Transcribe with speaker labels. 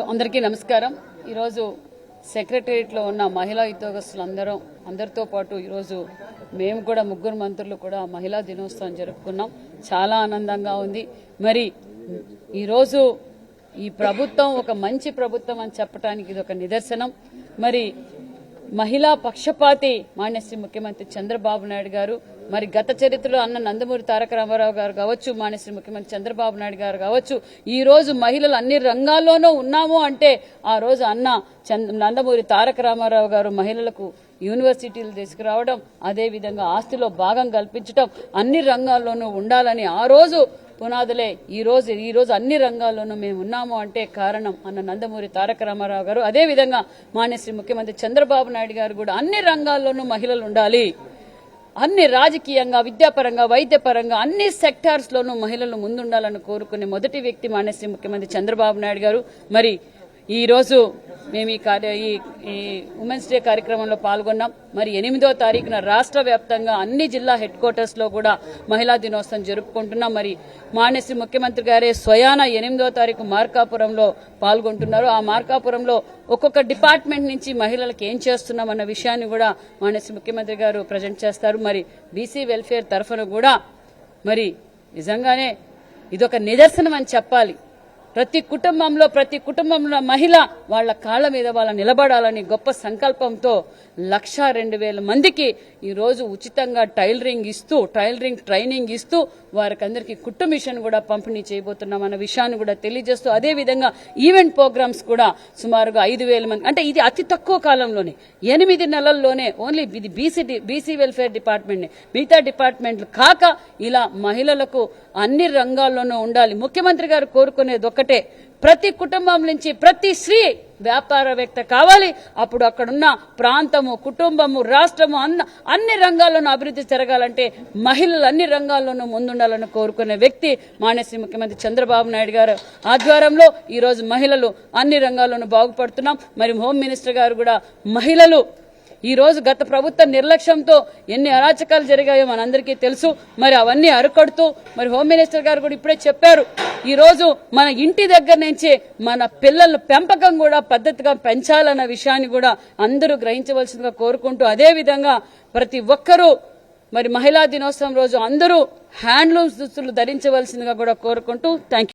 Speaker 1: అందరికీ నమస్కారం. ఈరోజు సెక్రటరియట్లో ఉన్న మహిళా ఉద్యోగస్తులందరం అందరితో పాటు ఈరోజు మేము కూడా ముగ్గురు మంత్రులు కూడా మహిళా దినోత్సవం జరుపుకున్నాం. చాలా ఆనందంగా ఉంది. మరి ఈరోజు ఈ ప్రభుత్వం ఒక మంచి ప్రభుత్వం అని చెప్పడానికి ఇది ఒక నిదర్శనం. మరి మహిళా పక్షపాతి మాన్యశ్రీ ముఖ్యమంత్రి చంద్రబాబు నాయుడు గారు మరి గత చరిత్రలో అన్న నందమూరి తారక రామారావు గారు కావచ్చు మాన్యశ్రీ ముఖ్యమంత్రి చంద్రబాబు నాయుడు గారు కావచ్చు ఈ రోజు మహిళలు అన్ని రంగాల్లోనూ ఉన్నాము అంటే ఆ రోజు అన్న నందమూరి తారక రామారావు గారు మహిళలకు యూనివర్సిటీలు తీసుకురావడం అదేవిధంగా ఆస్తిలో భాగం కల్పించడం అన్ని రంగాల్లోనూ ఉండాలని ఆ రోజు పునాదులే ఈరోజు ఈరోజు అన్ని రంగాల్లోనూ మేము ఉన్నాము అంటే కారణం అన్న నందమూరి తారక రామారావు గారు. అదేవిధంగా మాన్యశ్రీ ముఖ్యమంత్రి చంద్రబాబు నాయుడు గారు కూడా అన్ని రంగాల్లోనూ మహిళలు ఉండాలి. అన్ని రాజకీయంగా విద్యాపరంగా వైద్యపరంగా అన్ని సెక్టార్స్ లోనూ మహిళలు ముందుండాలని కోరుకునే మొదటి వ్యక్తి మాన్యశ్రీ ముఖ్యమంత్రి చంద్రబాబు నాయుడు గారు. మరి ఈరోజు మేము ఈ కార్య ఈ ఈ ఉమెన్స్ డే కార్యక్రమంలో పాల్గొన్నాం. మరి ఎనిమిదో తారీఖున రాష్ట్ర వ్యాప్తంగా అన్ని జిల్లా హెడ్ క్వార్టర్స్లో కూడా మహిళా దినోత్సవం జరుపుకుంటున్నాం. మరి మాన్యశ్రీ ముఖ్యమంత్రి గారే స్వయాన ఎనిమిదో తారీఖు మార్కాపురంలో పాల్గొంటున్నారు. ఆ మార్కాపురంలో ఒక్కొక్క డిపార్ట్మెంట్ నుంచి మహిళలకు ఏం చేస్తున్నాం అన్న విషయాన్ని కూడా మాన్యశ్రీ ముఖ్యమంత్రి గారు ప్రజెంట్ చేస్తారు. మరి బీసీ వెల్ఫేర్ తరఫున కూడా మరి నిజంగానే ఇదొక నిదర్శనం అని చెప్పాలి. ప్రతి కుటుంబంలో ప్రతి కుటుంబంలో మహిళ వాళ్ళ కాళ్ళ మీద వాళ్ళ నిలబడాలని గొప్ప సంకల్పంతో లక్ష రెండు వేల మందికి ఈ రోజు ఉచితంగా టైలరింగ్ ఇస్తూ టైలరింగ్ ట్రైనింగ్ ఇస్తూ వారికి అందరికీ కుట్టు మిషన్ కూడా పంపిణీ చేయబోతున్నాం అన్న విషయాన్ని కూడా తెలియజేస్తూ అదే విధంగా ఈవెంట్ ప్రోగ్రామ్స్ కూడా సుమారుగా ఐదు వేల మంది అంటే ఇది అతి తక్కువ కాలంలోనే ఎనిమిది నెలల్లోనే ఓన్లీ ఇది బీసీ బీసీ వెల్ఫేర్ డిపార్ట్మెంట్ మిగతా డిపార్ట్మెంట్లు కాక ఇలా మహిళలకు అన్ని రంగాల్లోనూ ఉండాలి. ముఖ్యమంత్రి గారు కోరుకునేది ఒక్కటే ప్రతి కుటుంబం నుంచి ప్రతి స్త్రీ వ్యాపారవేత్త కావాలి. అప్పుడు అక్కడున్న ప్రాంతము కుటుంబము రాష్ట్రము అన్న అన్ని రంగాల్లోనూ అభివృద్ధి జరగాలంటే మహిళలు అన్ని రంగాల్లోనూ ముందుండాలని కోరుకునే వ్యక్తి మానేసి ముఖ్యమంత్రి చంద్రబాబు నాయుడు గారు. ఆధ్వర్యంలో ఈరోజు మహిళలు అన్ని రంగాల్లోనూ బాగుపడుతున్నాం. మరి హోమ్ మినిస్టర్ గారు కూడా మహిళలు ఈ రోజు గత ప్రభుత్వ నిర్లక్ష్యంతో ఎన్ని అరాచకాలు జరిగాయో మనందరికీ తెలుసు. మరి అవన్నీ అరుకడుతూ మరి హోమ్ మినిస్టర్ గారు కూడా ఇప్పుడే చెప్పారు. ఈ రోజు మన ఇంటి దగ్గర నుంచే మన పిల్లల పెంపకం కూడా పద్ధతిగా పెంచాలన్న విషయాన్ని కూడా అందరూ గ్రహించవలసిందిగా కోరుకుంటూ అదే విధంగా ప్రతి ఒక్కరూ మరి మహిళా దినోత్సవం రోజు అందరూ హ్యాండ్లూమ్స్ దుస్తులు ధరించవలసిందిగా కూడా కోరుకుంటూ థ్యాంక్